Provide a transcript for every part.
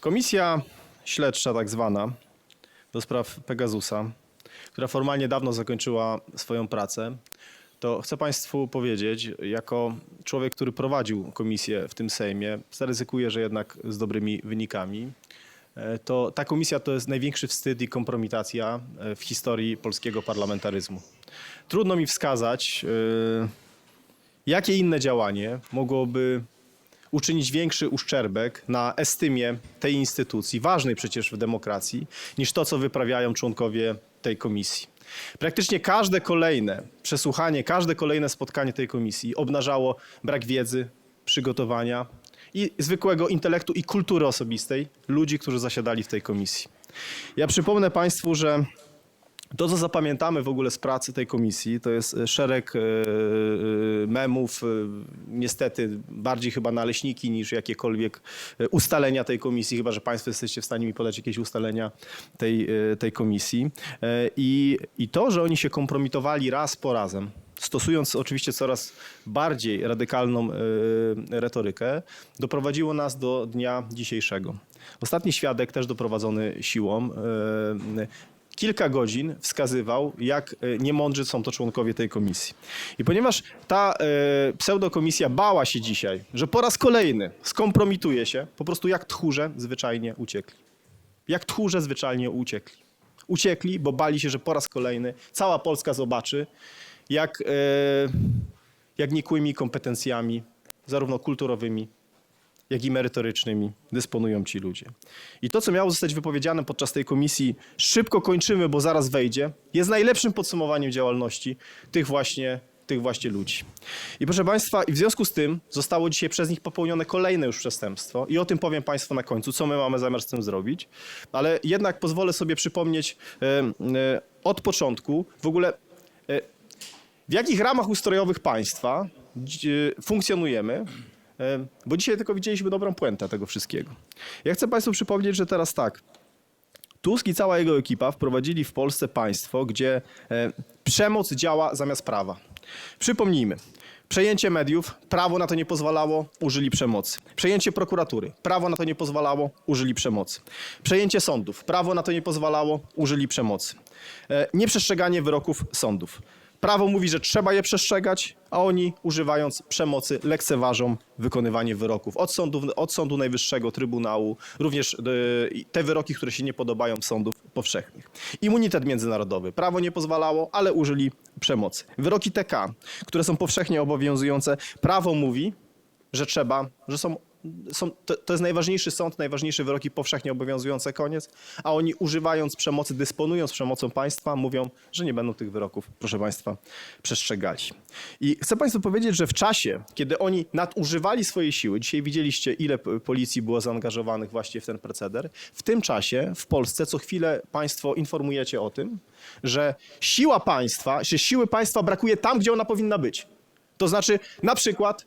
Komisja śledcza, tak zwana, do spraw Pegasusa, która formalnie dawno zakończyła swoją pracę, to chcę Państwu powiedzieć, jako człowiek, który prowadził komisję w tym Sejmie, zaryzykuję, że jednak z dobrymi wynikami, e, to ta komisja to jest największy wstyd i kompromitacja e, w historii polskiego parlamentaryzmu. Trudno mi wskazać, e, jakie inne działanie mogłoby uczynić większy uszczerbek na estymie tej instytucji, ważnej przecież w demokracji, niż to, co wyprawiają członkowie tej komisji. Praktycznie każde kolejne przesłuchanie, każde kolejne spotkanie tej komisji obnażało brak wiedzy, przygotowania i zwykłego intelektu i kultury osobistej ludzi, którzy zasiadali w tej komisji. Ja przypomnę Państwu, że to, co zapamiętamy w ogóle z pracy tej komisji, to jest e, szereg e, e, memów, niestety bardziej chyba naleśniki niż jakiekolwiek ustalenia tej komisji, chyba że Państwo jesteście w stanie mi podać jakieś ustalenia tej, tej komisji. I, I to, że oni się kompromitowali raz po razem, stosując oczywiście coraz bardziej radykalną retorykę, doprowadziło nas do dnia dzisiejszego. Ostatni świadek, też doprowadzony siłą, kilka godzin wskazywał, jak e, niemądrzy są to członkowie tej komisji. I ponieważ ta e, pseudokomisja bała się dzisiaj, że po raz kolejny skompromituje się, po prostu jak tchórze zwyczajnie uciekli. Jak tchórze zwyczajnie uciekli. Uciekli, bo bali się, że po raz kolejny cała Polska zobaczy, jak, e, jak nikłymi kompetencjami, zarówno kulturowymi, jak i merytorycznymi dysponują ci ludzie. I to, co miało zostać wypowiedziane podczas tej komisji, szybko kończymy, bo zaraz wejdzie, jest najlepszym podsumowaniem działalności tych właśnie, tych właśnie ludzi. I proszę Państwa, i w związku z tym zostało dzisiaj przez nich popełnione kolejne już przestępstwo i o tym powiem Państwu na końcu, co my mamy zamiar z tym zrobić, ale jednak pozwolę sobie przypomnieć e, e, od początku w ogóle e, w jakich ramach ustrojowych państwa funkcjonujemy, bo dzisiaj tylko widzieliśmy dobrą puentę tego wszystkiego. Ja chcę Państwu przypomnieć, że teraz tak. Tusk i cała jego ekipa wprowadzili w Polsce państwo, gdzie e, przemoc działa zamiast prawa. Przypomnijmy. Przejęcie mediów, prawo na to nie pozwalało, użyli przemocy. Przejęcie prokuratury, prawo na to nie pozwalało, użyli przemocy. Przejęcie sądów, prawo na to nie pozwalało, użyli przemocy. E, Nieprzestrzeganie wyroków sądów. Prawo mówi, że trzeba je przestrzegać, a oni używając przemocy lekceważą wykonywanie wyroków od, sądów, od Sądu Najwyższego, Trybunału, również e, te wyroki, które się nie podobają sądów powszechnych. Immunitet międzynarodowy. Prawo nie pozwalało, ale użyli przemocy. Wyroki TK, które są powszechnie obowiązujące. Prawo mówi, że trzeba, że są, są to, to jest najważniejszy sąd, najważniejsze wyroki powszechnie obowiązujące, koniec, a oni używając przemocy, dysponując przemocą państwa, mówią, że nie będą tych wyroków, proszę państwa, przestrzegali. I chcę państwu powiedzieć, że w czasie, kiedy oni nadużywali swojej siły, dzisiaj widzieliście, ile policji było zaangażowanych właśnie w ten proceder, w tym czasie w Polsce co chwilę państwo informujecie o tym, że siła państwa, że siły państwa brakuje tam, gdzie ona powinna być. To znaczy, na przykład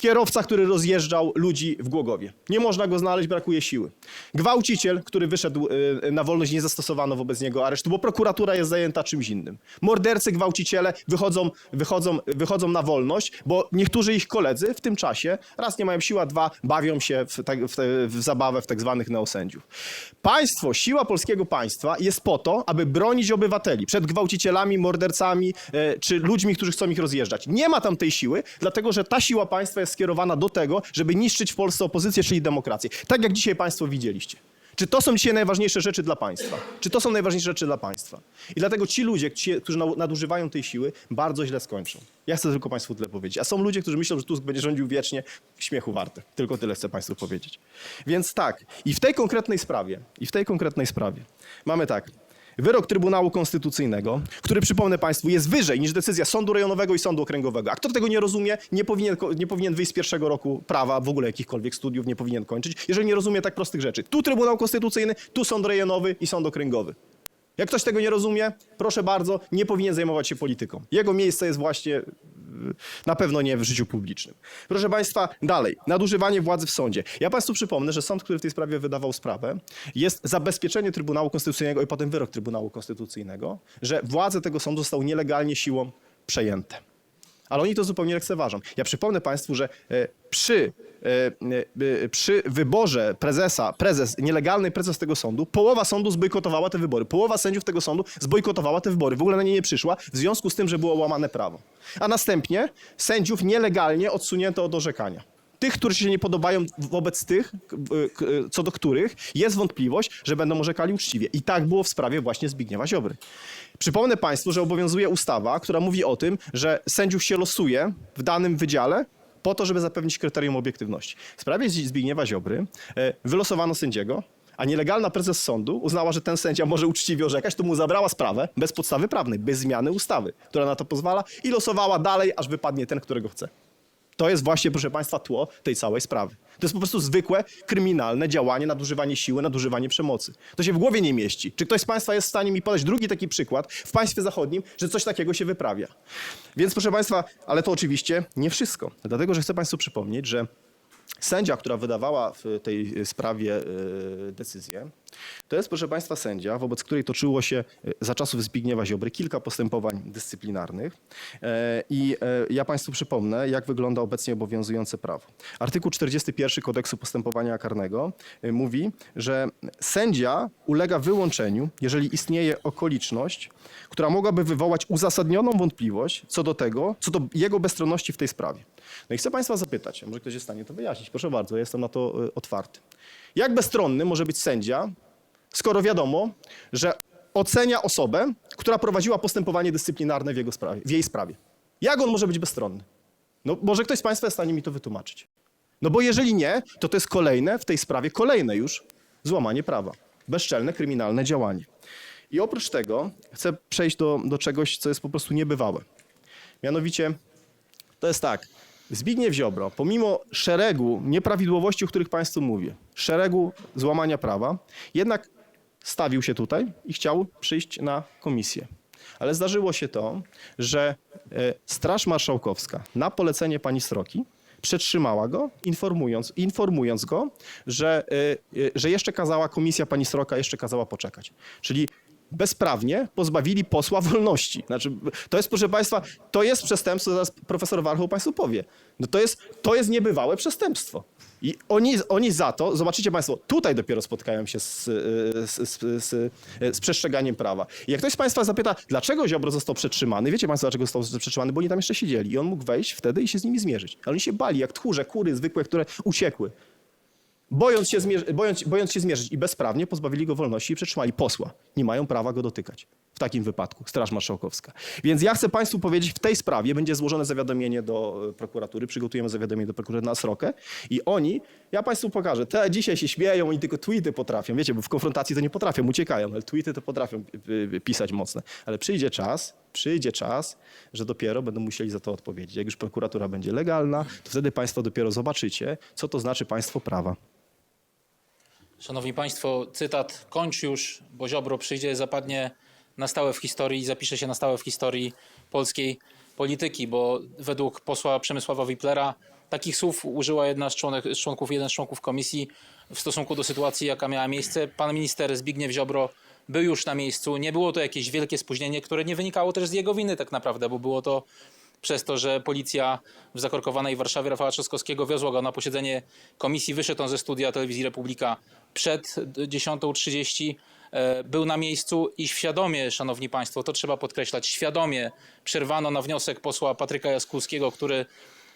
kierowca, który rozjeżdżał ludzi w Głogowie. Nie można go znaleźć, brakuje siły. Gwałciciel, który wyszedł y, na wolność, nie zastosowano wobec niego aresztu, bo prokuratura jest zajęta czymś innym. Mordercy, gwałciciele wychodzą, wychodzą, wychodzą na wolność, bo niektórzy ich koledzy w tym czasie raz nie mają siły, a dwa bawią się w, tak, w, w zabawę w tak zwanych neosędziów. Państwo, siła polskiego państwa jest po to, aby bronić obywateli przed gwałcicielami, mordercami e, czy ludźmi, którzy chcą ich rozjeżdżać. Nie ma tam tej siły, dlatego że ta siła państwa jest skierowana do tego, żeby niszczyć w Polsce opozycję, czyli demokrację. Tak jak dzisiaj państwo widzieliście. Czy to są dzisiaj najważniejsze rzeczy dla państwa? Czy to są najważniejsze rzeczy dla państwa? I dlatego ci ludzie, ci, którzy nadużywają tej siły, bardzo źle skończą. Ja chcę tylko państwu tyle powiedzieć. A są ludzie, którzy myślą, że Tusk będzie rządził wiecznie, śmiechu warte. Tylko tyle chcę państwu powiedzieć. Więc tak, i w tej konkretnej sprawie, i w tej konkretnej sprawie mamy tak. Wyrok Trybunału Konstytucyjnego, który przypomnę Państwu jest wyżej niż decyzja Sądu Rejonowego i Sądu Okręgowego. A kto tego nie rozumie, nie powinien, nie powinien wyjść z pierwszego roku prawa, w ogóle jakichkolwiek studiów nie powinien kończyć, jeżeli nie rozumie tak prostych rzeczy. Tu Trybunał Konstytucyjny, tu Sąd Rejonowy i Sąd Okręgowy. Jak ktoś tego nie rozumie, proszę bardzo, nie powinien zajmować się polityką. Jego miejsce jest właśnie na pewno nie w życiu publicznym. Proszę Państwa, dalej. Nadużywanie władzy w sądzie. Ja Państwu przypomnę, że sąd, który w tej sprawie wydawał sprawę, jest zabezpieczenie Trybunału Konstytucyjnego i potem wyrok Trybunału Konstytucyjnego, że władze tego sądu zostały nielegalnie siłą przejęte. Ale oni to zupełnie lekceważą. Ja przypomnę Państwu, że e, przy, e, e, przy wyborze prezesa, prezes, nielegalny prezes tego sądu, połowa sądu zbojkotowała te wybory. Połowa sędziów tego sądu zbojkotowała te wybory. W ogóle na nie nie przyszła, w związku z tym, że było łamane prawo. A następnie sędziów nielegalnie odsunięto od orzekania. Tych, którzy się nie podobają wobec tych, co do których jest wątpliwość, że będą orzekali uczciwie. I tak było w sprawie właśnie Zbigniewa Ziobry. Przypomnę Państwu, że obowiązuje ustawa, która mówi o tym, że sędziów się losuje w danym wydziale po to, żeby zapewnić kryterium obiektywności. W sprawie Zbigniewa Ziobry e, wylosowano sędziego, a nielegalna prezes sądu uznała, że ten sędzia może uczciwie orzekać, to mu zabrała sprawę bez podstawy prawnej, bez zmiany ustawy, która na to pozwala i losowała dalej, aż wypadnie ten, którego chce. To jest właśnie, proszę Państwa, tło tej całej sprawy. To jest po prostu zwykłe, kryminalne działanie, nadużywanie siły, nadużywanie przemocy. To się w głowie nie mieści. Czy ktoś z Państwa jest w stanie mi podać drugi taki przykład w państwie zachodnim, że coś takiego się wyprawia? Więc proszę Państwa, ale to oczywiście nie wszystko. Dlatego, że chcę Państwu przypomnieć, że Sędzia, która wydawała w tej sprawie e, decyzję, to jest, proszę Państwa, sędzia, wobec której toczyło się e, za czasów Zbigniewa Ziobry kilka postępowań dyscyplinarnych. E, I e, ja Państwu przypomnę, jak wygląda obecnie obowiązujące prawo. Artykuł 41 Kodeksu Postępowania Karnego mówi, że sędzia ulega wyłączeniu, jeżeli istnieje okoliczność, która mogłaby wywołać uzasadnioną wątpliwość co do tego, co do jego bezstronności w tej sprawie. No i chcę Państwa zapytać, może ktoś jest w stanie to wyjaśnić. Proszę bardzo, ja jestem na to otwarty. Jak bezstronny może być sędzia, skoro wiadomo, że ocenia osobę, która prowadziła postępowanie dyscyplinarne w, jego sprawie, w jej sprawie? Jak on może być bezstronny? No może ktoś z Państwa jest w stanie mi to wytłumaczyć. No bo jeżeli nie, to to jest kolejne w tej sprawie, kolejne już złamanie prawa. Bezczelne, kryminalne działanie. I oprócz tego chcę przejść do, do czegoś, co jest po prostu niebywałe. Mianowicie to jest tak. Zbigniew Ziobro, pomimo szeregu nieprawidłowości, o których Państwu mówię, szeregu złamania prawa, jednak stawił się tutaj i chciał przyjść na komisję. Ale zdarzyło się to, że e, Straż Marszałkowska na polecenie pani Sroki przetrzymała go, informując, informując go, że, e, e, że jeszcze kazała komisja pani Sroka, jeszcze kazała poczekać. Czyli bezprawnie pozbawili posła wolności. Znaczy, to jest, proszę Państwa, to jest przestępstwo, zaraz profesor Warchoł Państwu powie. No to jest, to jest niebywałe przestępstwo. I oni, oni za to, zobaczycie Państwo, tutaj dopiero spotkają się z, z, z, z, z przestrzeganiem prawa. I jak ktoś z Państwa zapyta, dlaczego Ziobro został przetrzymany, wiecie Państwo, dlaczego został przetrzymany? Bo oni tam jeszcze siedzieli i on mógł wejść wtedy i się z nimi zmierzyć. Ale oni się bali, jak tchórze, kury zwykłe, które uciekły. Bojąc się, bojąc, bojąc się zmierzyć i bezprawnie pozbawili go wolności i przetrzymali posła. Nie mają prawa go dotykać. W takim wypadku Straż Marszałkowska. Więc ja chcę Państwu powiedzieć, w tej sprawie będzie złożone zawiadomienie do e, prokuratury, przygotujemy zawiadomienie do prokuratury na srokę i oni, ja Państwu pokażę, te dzisiaj się śmieją, oni tylko tweety potrafią, wiecie, bo w konfrontacji to nie potrafią, uciekają, ale tweety to potrafią y, y, pisać mocne. Ale przyjdzie czas, przyjdzie czas, że dopiero będą musieli za to odpowiedzieć. Jak już prokuratura będzie legalna, to wtedy Państwo dopiero zobaczycie, co to znaczy państwo prawa. Szanowni Państwo, cytat kończ już, bo Ziobro przyjdzie, zapadnie na stałe w historii, zapisze się na stałe w historii polskiej polityki, bo według posła Przemysława Wiplera takich słów użyła jedna z, członek, z członków, jeden z członków komisji w stosunku do sytuacji, jaka miała miejsce. Pan minister Zbigniew Ziobro był już na miejscu. Nie było to jakieś wielkie spóźnienie, które nie wynikało też z jego winy tak naprawdę, bo było to przez to, że policja w zakorkowanej Warszawie Rafała Trzaskowskiego wiozła go na posiedzenie komisji. Wyszedł on ze studia Telewizji Republika przed 10.30. e, Był na miejscu i świadomie, szanowni państwo, to trzeba podkreślać, świadomie przerwano na wniosek posła Patryka Jaskulskiego, który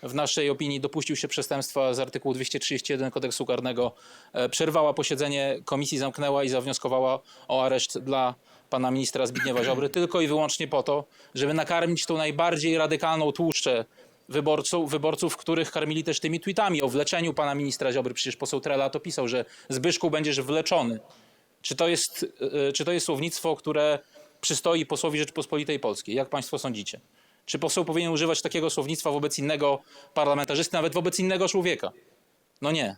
w naszej opinii dopuścił się przestępstwa z artykułu 231 kodeksu karnego. E, Przerwała posiedzenie komisji, zamknęła i zawnioskowała o areszt dla pana ministra Zbigniewa Ziobry tylko i wyłącznie po to, żeby nakarmić tą najbardziej radykalną tłuszczę wyborców, wyborców, których karmili też tymi tweetami o wleczeniu pana ministra Ziobry. Przecież poseł Trela to pisał, że Zbyszku będziesz wleczony. Czy to jest, e, czy to jest słownictwo, które przystoi posłowi Rzeczypospolitej Polskiej? Jak państwo sądzicie? Czy poseł powinien używać takiego słownictwa wobec innego parlamentarzysty, nawet wobec innego człowieka? No nie.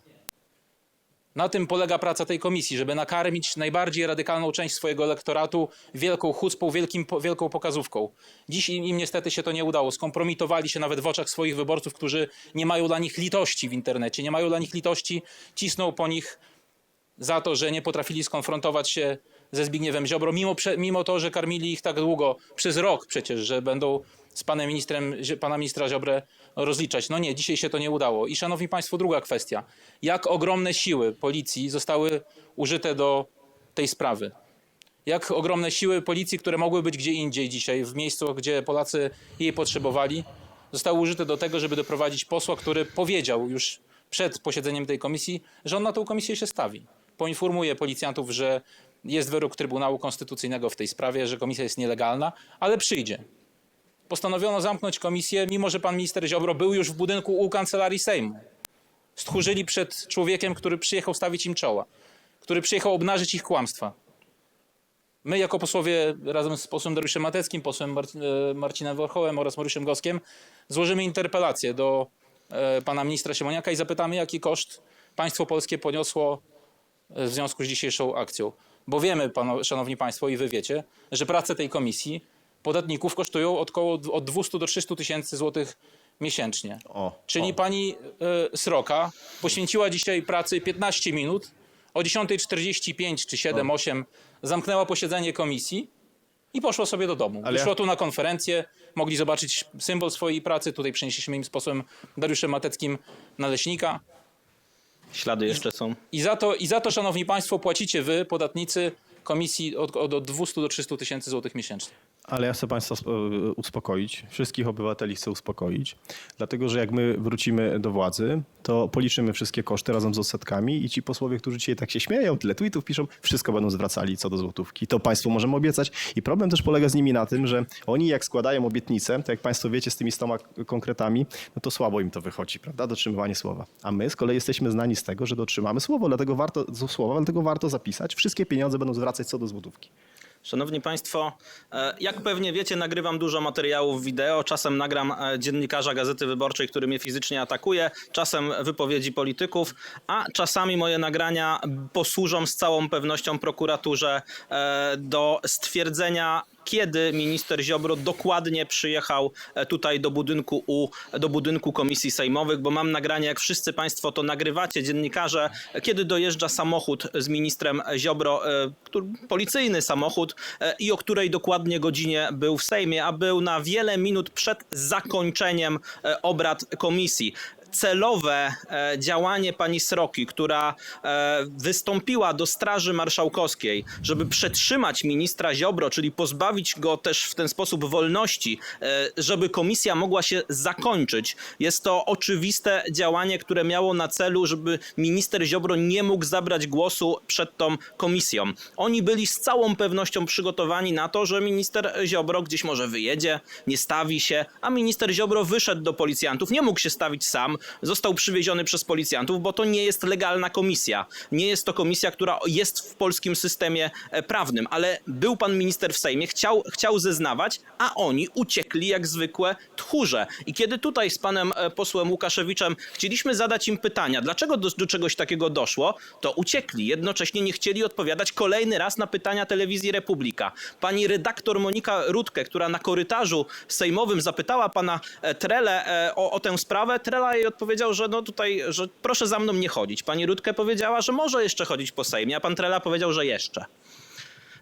Na tym polega praca tej komisji, żeby nakarmić najbardziej radykalną część swojego elektoratu wielką chucpą, wielkim, wielką pokazówką. Dziś im, niestety się to nie udało. Skompromitowali się nawet w oczach swoich wyborców, którzy nie mają dla nich litości w internecie, nie mają dla nich litości, cisną po nich za to, że nie potrafili skonfrontować się ze Zbigniewem Ziobro, mimo, mimo to, że karmili ich tak długo, przez rok przecież, że będą z panem ministrem, pana ministra Ziobrę rozliczać. No nie, dzisiaj się to nie udało. I szanowni państwo, druga kwestia. Jak ogromne siły policji zostały użyte do tej sprawy? Jak ogromne siły policji, które mogły być gdzie indziej dzisiaj, w miejscu, gdzie Polacy jej potrzebowali, zostały użyte do tego, żeby doprowadzić posła, który powiedział już przed posiedzeniem tej komisji, że on na tą komisję się stawi. Poinformuje policjantów, że jest wyrok Trybunału Konstytucyjnego w tej sprawie, że komisja jest nielegalna, ale przyjdzie. Postanowiono zamknąć komisję, mimo że pan minister Ziobro był już w budynku u kancelarii Sejmu. Stchórzyli przed człowiekiem, który przyjechał stawić im czoła, który przyjechał obnażyć ich kłamstwa. My jako posłowie razem z posłem Dariuszem Mateckim, posłem e, Marcinem Warchołem oraz Mariuszem Goskiem złożymy interpelację do e, pana ministra Siemoniaka i zapytamy, jaki koszt państwo polskie poniosło e, w związku z dzisiejszą akcją. Bo wiemy, pano, szanowni państwo, i wy wiecie, że prace tej komisji podatników kosztują od, koło, od 200 do 300 tysięcy złotych miesięcznie. O, Czyli o. pani e, Sroka poświęciła dzisiaj pracy 15 minut. O 10.45 czy 7, 8 zamknęła posiedzenie komisji i poszła sobie do domu. Ale ja- tu na konferencję, mogli zobaczyć symbol swojej pracy. Tutaj przenieśliśmy im z posłem Dariuszem Mateckim naleśnika. Ślady jeszcze są. I za to, i za to szanowni państwo, płacicie wy, podatnicy komisji od, od, od 200 do 300 tysięcy złotych miesięcznie. Ale ja chcę Państwa sp- uspokoić, wszystkich obywateli chcę uspokoić, dlatego że jak my wrócimy do władzy, to policzymy wszystkie koszty razem z odsetkami i ci posłowie, którzy dzisiaj tak się śmieją, tyle tweetów piszą, wszystko będą zwracali co do złotówki. To Państwu możemy obiecać i problem też polega z nimi na tym, że oni jak składają obietnice, to jak Państwo wiecie z tymi stoma konkretami, no to słabo im to wychodzi, prawda, dotrzymywanie słowa. A my z kolei jesteśmy znani z tego, że dotrzymamy słowo, dlatego warto, słowa, dlatego warto zapisać, wszystkie pieniądze będą zwracać co do złotówki. Szanowni Państwo, e, jak pewnie wiecie, nagrywam dużo materiałów wideo. Czasem nagram e, dziennikarza Gazety Wyborczej, który mnie fizycznie atakuje, czasem wypowiedzi polityków, a czasami moje nagrania posłużą z całą pewnością prokuraturze e, do stwierdzenia kiedy minister Ziobro dokładnie przyjechał e, tutaj do budynku, u, do budynku komisji sejmowych, bo mam nagranie, jak wszyscy Państwo to nagrywacie, dziennikarze, e, kiedy dojeżdża samochód z ministrem Ziobro, e, policyjny samochód i o której dokładnie godzinie był w Sejmie, a był na wiele minut przed zakończeniem obrad komisji celowe e, działanie pani Sroki, która e, wystąpiła do Straży Marszałkowskiej, żeby przetrzymać ministra Ziobro, czyli pozbawić go też w ten sposób wolności, e, żeby komisja mogła się zakończyć. Jest to oczywiste działanie, które miało na celu, żeby minister Ziobro nie mógł zabrać głosu przed tą komisją. Oni byli z całą pewnością przygotowani na to, że minister Ziobro gdzieś może wyjedzie, nie stawi się, a minister Ziobro wyszedł do policjantów, nie mógł się stawić sam, został przywieziony przez policjantów, bo to nie jest legalna komisja. Nie jest to komisja, która jest w polskim systemie e, prawnym, ale był pan minister w Sejmie, chciał, chciał zeznawać, a oni uciekli jak zwykłe tchórze. I kiedy tutaj z panem e, posłem Łukaszewiczem chcieliśmy zadać im pytania, dlaczego do, do czegoś takiego doszło, to uciekli. Jednocześnie nie chcieli odpowiadać kolejny raz na pytania telewizji Republika. Pani redaktor Monika Rutkę, która na korytarzu sejmowym zapytała pana e, Trele o, o tę sprawę, Trela jej odpowiedział, że no tutaj, że proszę za mną nie chodzić. Pani Rutkę powiedziała, że może jeszcze chodzić po Sejmie, a pan Trela powiedział, że jeszcze.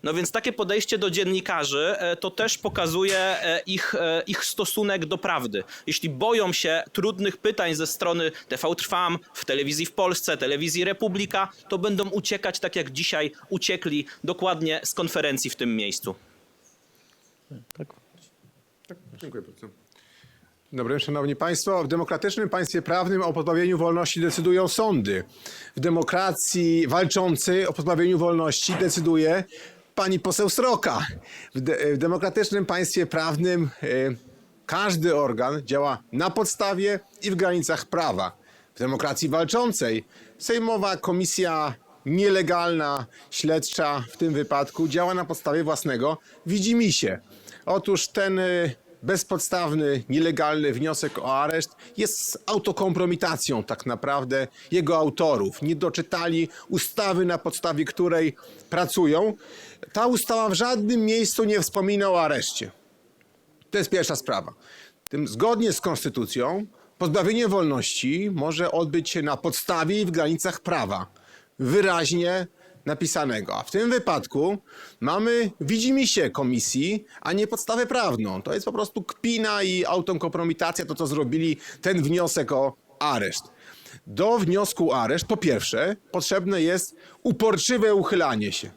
No więc takie podejście do dziennikarzy e, to też pokazuje e, ich, e, ich stosunek do prawdy. Jeśli boją się trudnych pytań ze strony TV Trwam, w telewizji w Polsce, telewizji Republika, to będą uciekać tak jak dzisiaj uciekli dokładnie z konferencji w tym miejscu. Tak? Dziękuję bardzo. Dobry, szanowni państwo. W demokratycznym państwie prawnym o pozbawieniu wolności decydują sądy. W demokracji walczącej o pozbawieniu wolności decyduje pani poseł Sroka. W, de- w demokratycznym państwie prawnym e, każdy organ działa na podstawie i w granicach prawa. W demokracji walczącej Sejmowa Komisja nielegalna, śledcza w tym wypadku działa na podstawie własnego widzimisię. Otóż ten y, bezpodstawny, nielegalny wniosek o areszt jest autokompromitacją tak naprawdę jego autorów. Nie doczytali ustawy, na podstawie której pracują. Ta ustawa w żadnym miejscu nie wspomina o areszcie. To jest pierwsza sprawa. Tym zgodnie z konstytucją pozbawienie wolności może odbyć się na podstawie i w granicach prawa. Wyraźnie napisanego. A w tym wypadku mamy widzimisię komisji, a nie podstawę prawną. To jest po prostu kpina i autokompromitacja, to co zrobili, ten wniosek o areszt. Do wniosku areszt, po pierwsze, potrzebne jest uporczywe uchylanie się.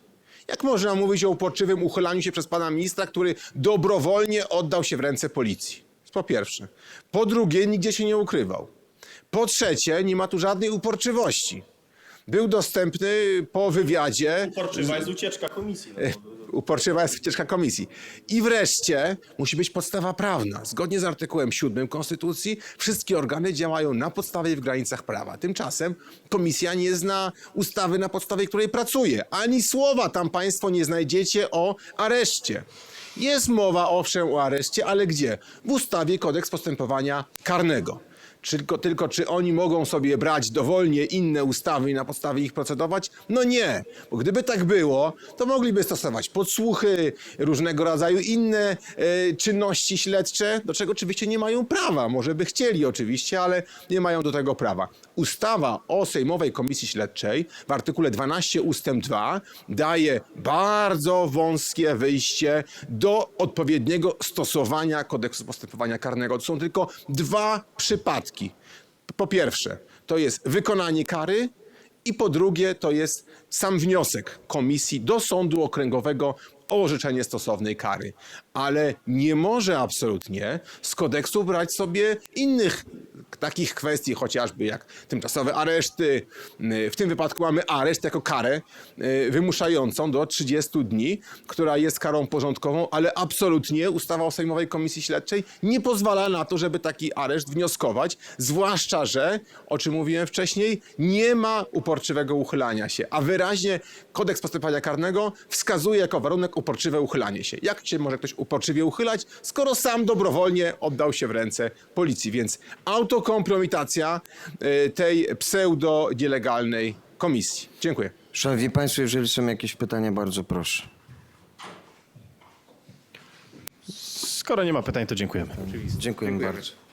Jak można mówić o uporczywym uchylaniu się przez pana ministra, który dobrowolnie oddał się w ręce policji? Po pierwsze. Po drugie, nigdzie się nie ukrywał. Po trzecie, nie ma tu żadnej uporczywości. Był dostępny po wywiadzie. Porczywa jest ucieczka komisji. No. Uporczywa jest wycieczka komisji. I wreszcie musi być podstawa prawna. Zgodnie z artykułem 7 Konstytucji wszystkie organy działają na podstawie i w granicach prawa. Tymczasem komisja nie zna ustawy, na podstawie której pracuje. Ani słowa tam państwo nie znajdziecie o areszcie. Jest mowa owszem o areszcie, ale gdzie? W ustawie kodeks postępowania karnego. Tylko, tylko czy oni mogą sobie brać dowolnie inne ustawy i na podstawie ich procedować? No nie, bo gdyby tak było, to mogliby stosować podsłuchy, różnego rodzaju inne e, czynności śledcze, do czego oczywiście nie mają prawa. Może by chcieli oczywiście, ale nie mają do tego prawa. Ustawa o Sejmowej Komisji Śledczej w artykule 12 ustęp 2 daje bardzo wąskie wyjście do odpowiedniego stosowania kodeksu postępowania karnego. To są tylko dwa przypadki. Po pierwsze, to jest wykonanie kary i po drugie, to jest sam wniosek komisji do sądu okręgowego o orzeczenie stosownej kary. Ale nie może absolutnie z kodeksu brać sobie innych takich kwestii, chociażby jak tymczasowe areszty. W tym wypadku mamy areszt jako karę y, wymuszającą do 30 dni, która jest karą porządkową, ale absolutnie ustawa o Sejmowej Komisji Śledczej nie pozwala na to, żeby taki areszt wnioskować, zwłaszcza, że, o czym mówiłem wcześniej, nie ma uporczywego uchylania się, a wyraźnie kodeks postępowania karnego wskazuje jako warunek uporczywe uchylanie się. Jak się może ktoś uporczywie uchylać, skoro sam dobrowolnie oddał się w ręce policji? Więc autokompromitacja y, tej pseudo-nielegalnej komisji. Dziękuję. Szanowni Państwo, jeżeli są jakieś pytania, bardzo proszę. Skoro nie ma pytań, to dziękujemy. Dziękuję bardzo.